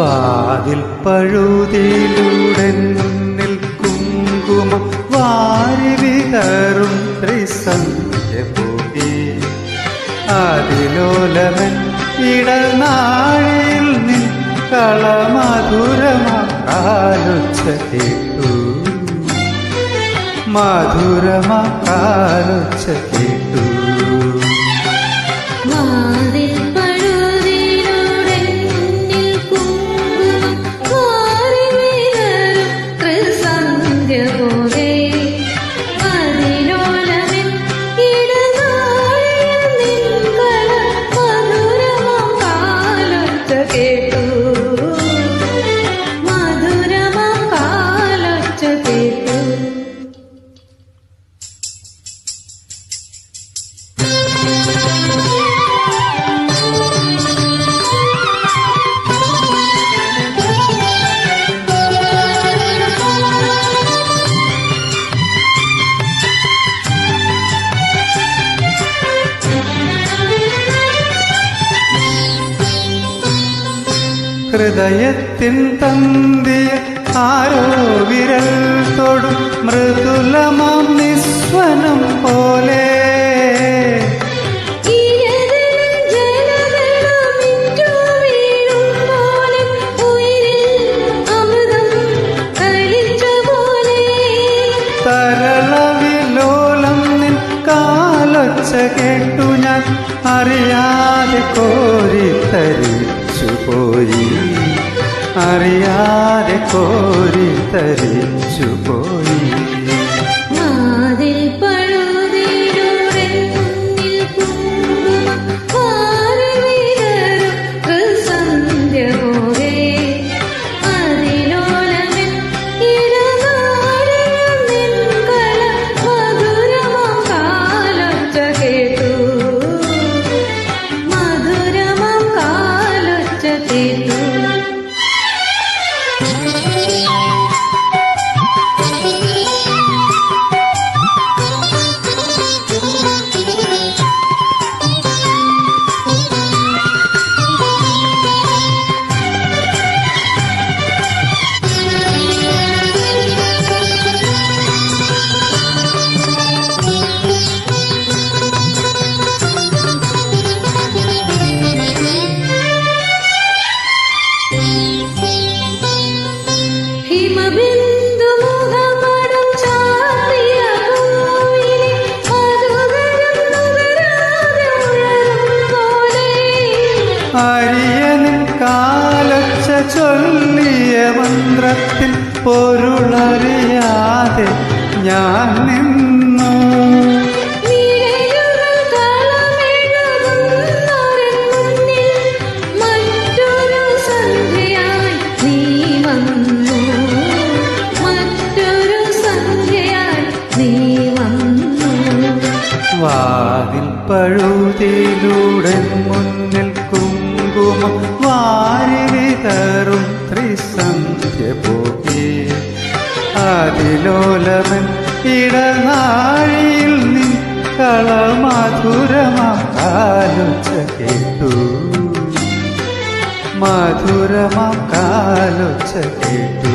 വാതിൽ പഴുതിയിലൂടെ മുന്നിൽ കുങ്കുമം വാരി വിതറും ത്രിസന്ധ്യ പോകി അതിലോലമൻ ഇടനാഴിയിൽ നിൻ കളമധുരമാലൊച്ച കേട്ടു മധുരമാലൊച്ച കേട്ടു ഹൃദയത്തിൻ തന്തിയ ആരോ വിരൽ തൊടും മൃദുലമാം നിസ്വനം പോലെ. കേട്ടു ഞാൻ അറിയാതെ കോരിത്തരിച്ചു പോയി. അറിയാതെ കോരിത്തരിച്ചു പോയി അരിയനിൻ കാലൊച്ച ചൊല്ലിയ മന്ത്രത്തിൽ പൊരുളറിയാതെ ഞാൻ നിന്നു. വാതിൽ പഴുതിയിലൂടെ മുന്നിൽ കുങ്കുമം വാരി വിതറും ത്രിസന്ധ്യ പോകി അതിലോലവൻ ഇടനാഴിയിൽ നിൻ കളമധുരമാലൊച്ച കേട്ടു മധുരമാലൊച്ച കേട്ടു